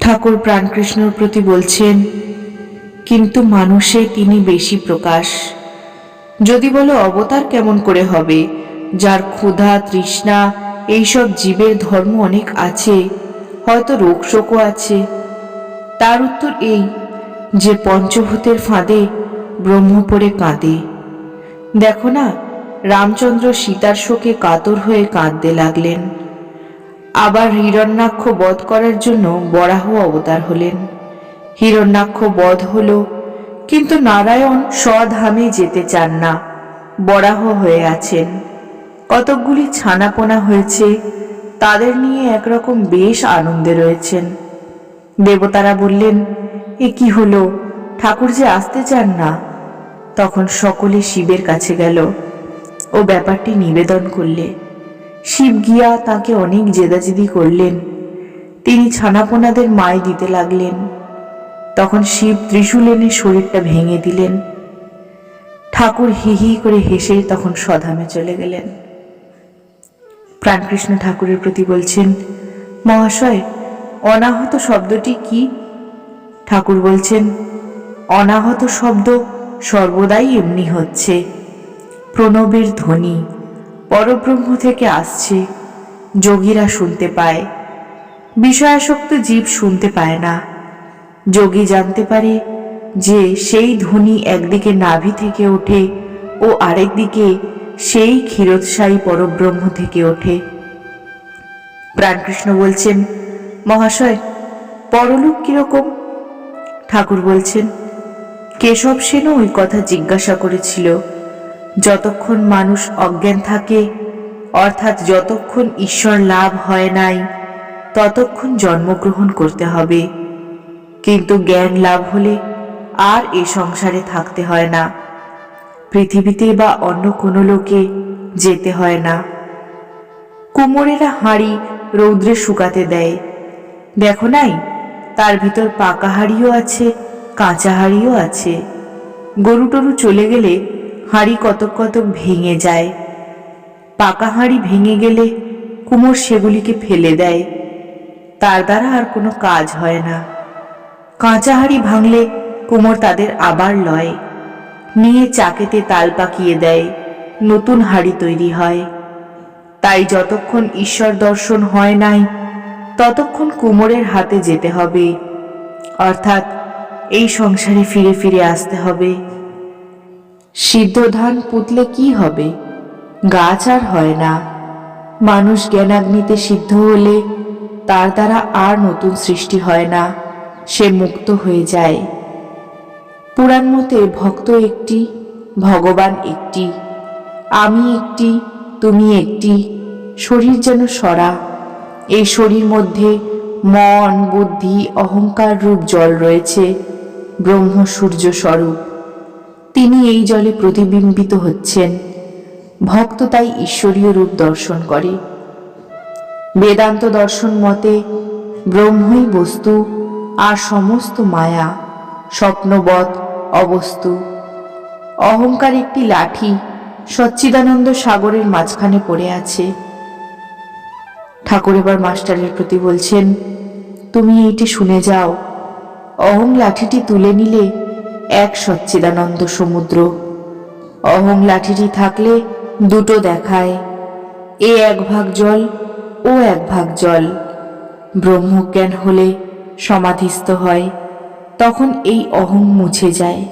ঠাকুর প্রাণকৃষ্ণর প্রতি বলছেন, কিন্তু মানুষে তিনি বেশি প্রকাশ। যদি বলো অবতার কেমন করে হবে? যার ক্ষুধা, তৃষ্ণা, এইসব জীবের ধর্ম অনেক আছে, হয়তো রোগ শোকও আছে। তার উত্তর এই, যে পঞ্চভূতের ফাঁদে ব্রহ্ম পড়ে কাঁদে। দেখো না, রামচন্দ্র সীতার শোকে কাতর হয়ে কাঁদতে লাগলেন। আবার হিরণ্যাক্ষ বধ করার জন্য বরাহ অবতার হলেন। হিরণ্যাক্ষ বধ হলো, কিন্তু নারায়ণ স্বধামে যেতে চান না, বরাহ হয়ে আছেন। কতকগুলি ছানাপোনা হয়েছে, তাদের নিয়ে একরকম বেশ আনন্দে রয়েছেন। দেবতারা বললেন, এ কি হলো? ঠাকুর যে আসতে চান না? তখন সকলে শিবের কাছে গেল ও ব্যাপারটি নিবেদন করলে। শিব গিয়া তাকে অনেক জেদাজেদি করলেন। তিনি ছানাপোনাদের মায় দিতে লাগলেন। তখন শিব ত্রিশূল এনে শরীরটা ভেঙে দিলেন। ঠাকুর হি হি করে হেসে তখন স্বধামে চলে গেলেন। প্রাণকৃষ্ণ ঠাকুরের প্রতি বলছেন, মহাশয়, অনাহত শব্দটি কি? ঠাকুর বলছেন, অনাহত শব্দ সর্বদাই এমনি হচ্ছে। প্রণবের ধ্বনি পরব্রহ্ম থেকে আসছে। যোগীরা শুনতে পায়। বিষয়াসক্ত জীব শুনতে পায় না। যোগী জানতে পারে যে সেই ধ্বনি একদিকে নাভি থেকে ওঠে ও আরেকদিকে সেই ক্ষীরোৎসাহী পরব্রহ্ম থেকে ওঠে। প্রাণকৃষ্ণ বলছেন, মহাশয়, পরলোক কীরকম? ঠাকুর বলছেন কেশব সেনও ওই কথা জিজ্ঞাসা করেছিল। যতক্ষণ মানুষ অজ্ঞান থাকে, অর্থাৎ যতক্ষণ ঈশ্বর লাভ হয় নাই, ততক্ষণ জন্মগ্রহণ করতে হবে। কিন্তু জ্ঞান লাভ হলে আর এ সংসারে থাকতে হয় না। পৃথিবীতে বা অন্য কোনো লোকে যেতে হয় না। কুমোরেরা হাঁড়ি রৌদ্রে শুকাতে দেয়। দেখো নাই, তার ভিতর পাকা হাঁড়িও আছে, কাঁচা হাঁড়িও আছে। গরু টরু চলে গেলে হাঁড়ি কতক কতক ভেঙে যায়। পাকা হাঁড়ি ভেঙে গেলে কুমোর সেগুলিকে ফেলে দেয়। তার দ্বারা আর কোনো কাজ হয় না। কাঁচা হাঁড়ি ভাঙলে কুমোর তাদের আবার লয়। নিয়ে চাকেতে তাল পাকিয়ে দেয়। নতুন হাঁড়ি তৈরি হয়। তাই যতক্ষণ ঈশ্বর দর্শন হয় নাই, ততক্ষণ কুমোরের হাতে যেতে হবে। অর্থাৎ এই সংসারে ফিরে ফিরে আসতে হবে। সিদ্ধ ধান পুতলে কি হবে? গাছ আর হয় না। মানুষ জ্ঞানাগ্নিতে সিদ্ধ হলে তার দ্বারা আর নতুন সৃষ্টি হয় না, সে মুক্ত হয়ে যায়। পুরাণ মতে ভক্ত একটি, ভগবান একটি, আমি একটি, তুমি একটি, শরীর যেন সরা। এই শরীর মধ্যে মন, বুদ্ধি, অহংকার রূপ জল রয়েছে, ব্রহ্ম সূর্য স্বরূপ। তিনি এই জলে প্রতিবিম্বিত হচ্ছেন। ভক্ত তাই ঈশ্বরীয় রূপ দর্শন করে। বেদান্ত দর্শন মতে ব্রহ্মই বস্তু, আর সমস্ত মায়া, স্বপ্নবৎ অবস্তু। অহংকার একটি লাঠি সচ্চিদানন্দ সাগরের মাঝখানে পড়ে আছে। ঠাকুর এবার মাস্টারের প্রতি বলছেন, তুমি এইটি শুনে যাও। অহং লাঠিটি তুলে নিলে এক সচ্চিদানন্দ সমুদ্র। অহং লাঠিটি থাকলে দুটো দেখায়। এ এক ভাগ জল, ও এক ভাগ জল। ব্রহ্মজ্ঞান হলে সমাধিস্থ হয়, তখন এই অহং মুছে যায়।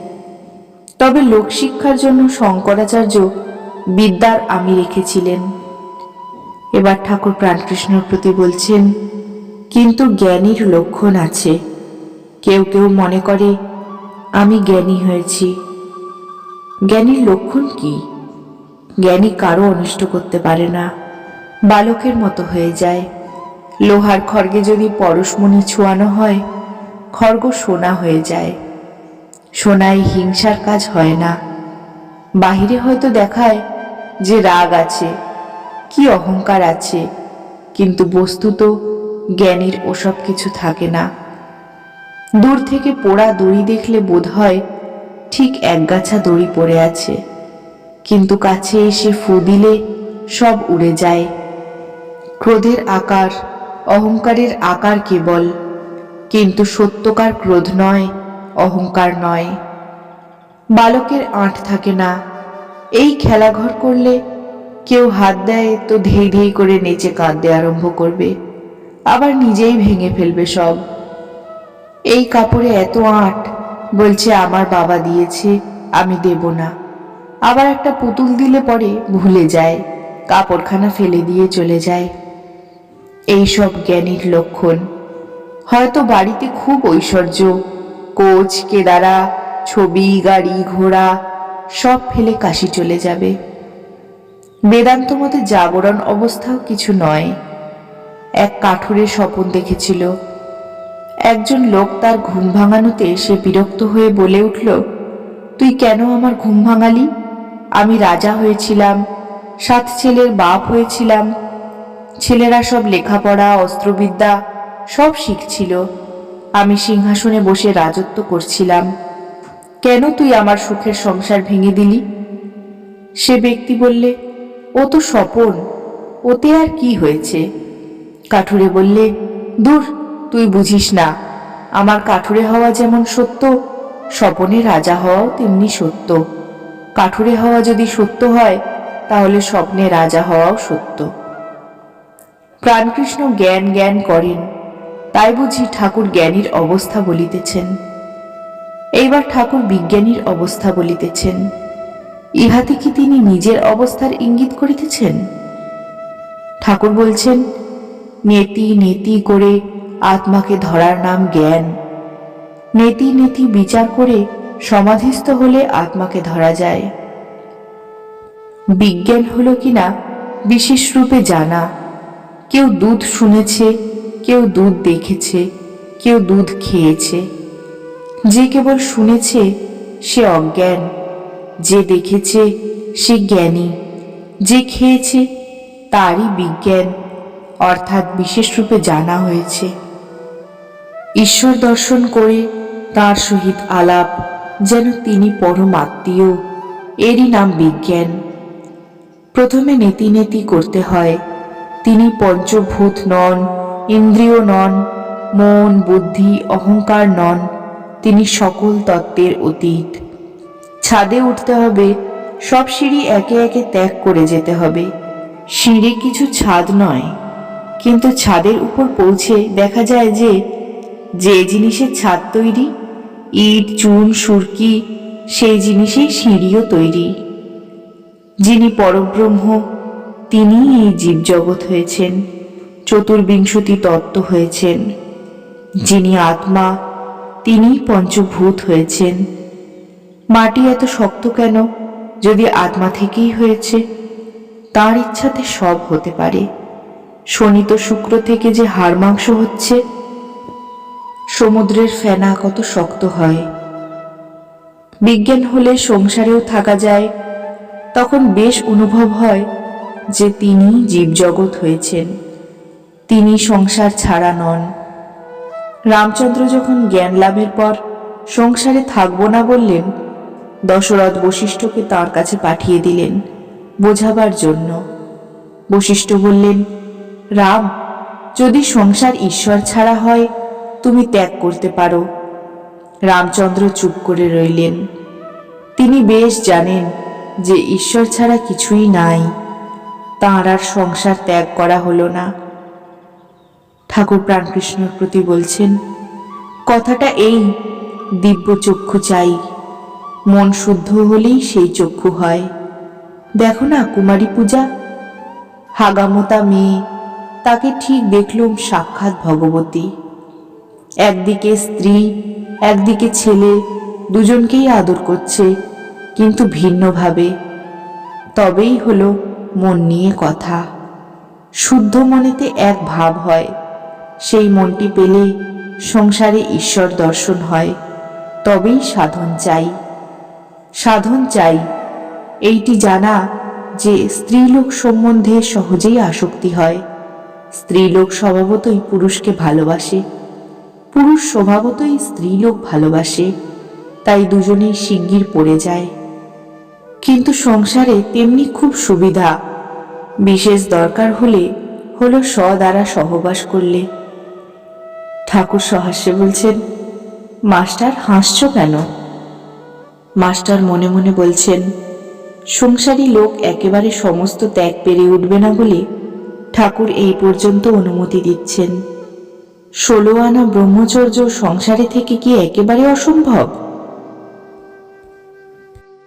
তবে লোকশিক্ষার জন্য শঙ্করাচার্য বিদ্যার আমি রেখেছিলেন। এবার ঠাকুর প্রাণকৃষ্ণর প্রতি বলছেন, কিন্তু জ্ঞানীর লক্ষণ আছে। কেউ কেউ মনে করে আমি জ্ঞানী হয়েছি। জ্ঞানীর লক্ষণ কি? জ্ঞানী কারও অনিষ্ট করতে পারে না। বালকের মতো হয়ে যায়। লোহার খড়গে যদি পরশমণি ছোঁয়ানো হয়, খড়গ সোনা হয়ে যায়। সোনায় হিংসার কাজ হয় না। বাহিরে হয়তো দেখায় যে রাগ আছে, কি অহংকার আছে, কিন্তু বস্তুত জ্ঞানীর ওসব কিছু থাকে না। দূর থেকে পোড়া দড়ি দেখলে বোধ হয় ঠিক একগাছা দড়ি পড়ে আছে। কিন্তু কাছে এসে ফু দিলে সব উড়ে যায়। ক্রোধের আকার, অহংকারের আকার কেবল, কিন্তু সত্যকার ক্রোধ নয়, অহংকার নয়। বালকের আঁট থাকে না। এই খেলাঘর করলে কেউ হাত দেয় তো ধেই ধেই করে নেচে কাঁদতে আরম্ভ করবে। আবার নিজেই ভেঙে ফেলবে সব। এই কাপড়ে এত আঁট, বলছে, আমার বাবা দিয়েছে, আমি দেব না। আবার একটা পুতুল দিলে পরে ভুলে যায়, কাপড়খানা ফেলে দিয়ে চলে যায়। এই সব জ্ঞানীর লক্ষণ। হয়তো বাড়িতে খুব ঐশ্বর্য, কোচ, কেদারা, ছবি, গাড়ি, ঘোড়া, সব ফেলে কাশি চলে যাবে। বেদান্ত মতে জাগরণ অবস্থাও কিছু নয়। এক কাঠুরে স্বপন দেখেছিল একজন লোক তার ঘুম ভাঙানোতে সে বিরক্ত হয়ে বলে উঠল, তুই কেন আমার ঘুম ভাঙালি? আমি রাজা হয়েছিলাম, সাত ছেলের বাপ হয়েছিলাম। ছেলেরা সব লেখাপড়া, অস্ত্রবিদ্যা সব শিখছিল। আমি সিংহাসনে বসে রাজত্ব করছিলাম। কেন তুই আমার সুখের সংসার ভেঙে দিলি? সে ব্যক্তি বললে, ও তো স্বপন, ওতে আর কি হয়েছে? কাঠুরে বললে, দূর তুই বুঝিস না। আমার কাঠুরে হওয়া যেমন সত্য, স্বপনে রাজা হওয়াও তেমনি সত্য। কাঠুরে হওয়া যদি সত্য হয়, তাহলে স্বপ্নে রাজা হওয়াও সত্য। প্রাণকৃষ্ণ জ্ঞান জ্ঞান করেন, তাই বুঝি ঠাকুর জ্ঞানীর অবস্থা বলিতেছেন। এইবার ঠাকুর বিজ্ঞানীর অবস্থা বলিতেছেন। ইহাতে কি তিনি নিজের অবস্থার ইঙ্গিত করিতেছেন? ঠাকুর বলছেন, নেতি নেতি করে আত্মাকে ধরার নাম জ্ঞান। নেতি নেতি বিচার করে সমাধিস্থ হলে আত্মাকে ধরা যায়। বিজ্ঞান হলো কিনা বিশেষ রূপে জানা। কেউ দুধ শুনেছে, কেউ দুধ দেখেছে, কেউ দুধ খেয়েছে। যে কেবল শুনেছে, সে অজ্ঞান। যে দেখেছে, সে জ্ঞানী। যে খেয়েছে, তারই বিজ্ঞান। অর্থাৎ বিশেষ রূপে জানা হয়েছে। ঈশ্বর দর্শন করে তার সহিত আলাপ, যেন তিনি পরম আত্মীয়, এরই নাম বিজ্ঞান। প্রথমে নেতি নেতি করতে হয়, তিনি পঞ্চভূত নন, ইন্দ্রিয় নন, মন, বুদ্ধি, অহংকার নন, তিনি সকল তত্ত্বের অতীত। ছাদে উঠতে হবে, সব সিঁড়ি একে একে ত্যাগ করে যেতে হবে। সিঁড়ি কিছু ছাদ নয়, কিন্তু ছাদের উপর পৌঁছে দেখা যায় যে যে জিনিসের ছাদ তৈরি, ইট, চুন, সুরকি, সেই জিনিসেই সিঁড়িও তৈরি। যিনি পরব্রহ্ম তিনি এই জীবজগৎ হয়েছেন, চতুর্বিংশতি তত্ত্ব হয়েছেন। যিনি আত্মা তিনি পঞ্চভূত হয়েছেন। মাটি এত শক্ত কেন? যদি আত্মা থেকেই হয়েছে, তার ইচ্ছাতে সব হতে পারে। শনিত শুক্র থেকে যে হাড় মাংস হচ্ছে সমুদ্রের ফেনা কত শক্ত হয়। বিজ্ঞান হলে সংসারেও থাকা যায়, তখন বেশ অনুভব হয় যে তিনি জীবজগৎ হয়েছেন, তিনি সংসার ছাড়া নন। রামচন্দ্র যখন জ্ঞান লাভের পর সংসারে থাকব না বললেন, দশরথ বশিষ্ঠকে তার কাছে পাঠিয়ে দিলেন বোঝাবার জন্য। বশিষ্ঠ বললেন, রাম, যদি সংসার ঈশ্বর ছাড়া হয় তুমি ত্যাগ করতে পারো। রামচন্দ্র চুপ করে রইলেন। তিনি বেশ জানেন যে ঈশ্বর ছাড়া কিছুই নাই। তাঁর আর সংসার ত্যাগ করা হলো না। ঠাকুর প্রাণকৃষ্ণর প্রতি বলছেন, কথাটা এই, দিব্য চক্ষু চাই। মন শুদ্ধ হলেই সেই চক্ষু হয়। দেখো না কুমারী পূজা। হাগামতা মেয়ে, তাকে ঠিক দেখলুম সাক্ষাৎ ভগবতী। একদিকে স্ত্রী, একদিকে ছেলে, দুজনকেই আদর করছে, কিন্তু ভিন্নভাবে। তবেই হলো মন নিয়ে কথা। শুদ্ধ মনেতে এক ভাব হয়। সেই মনটি পেলে সংসারে ঈশ্বর দর্শন হয়। তবেই সাধন চাই। সাধন চাই। এইটি জানা যে স্ত্রীলোক সম্বন্ধে সহজেই আসক্তি হয়। স্ত্রীলোক স্বভাবতই পুরুষকে ভালোবাসে। পুরুষ স্বভাবতই স্ত্রীলোক ভালোবাসে, তাই দুজনেই শিগগির পড়ে যায়। কিন্তু সংসারে তেমনি খুব সুবিধা। বিশেষ দরকার হলে হলো স দ্বারা সহবাস করলে। ঠাকুর সহাস্যে বলছেন, মাস্টার, হাসছো কেন? মাস্টার মনে মনে বলছেন, সংসারী লোক একেবারে সমস্ত ত্যাগ পেরে উঠবে না বলে ঠাকুর এই পর্যন্ত অনুমতি দিচ্ছেন। ষোলো আনা ব্রহ্মচর্য সংসারে থেকে কি একেবারে অসম্ভব?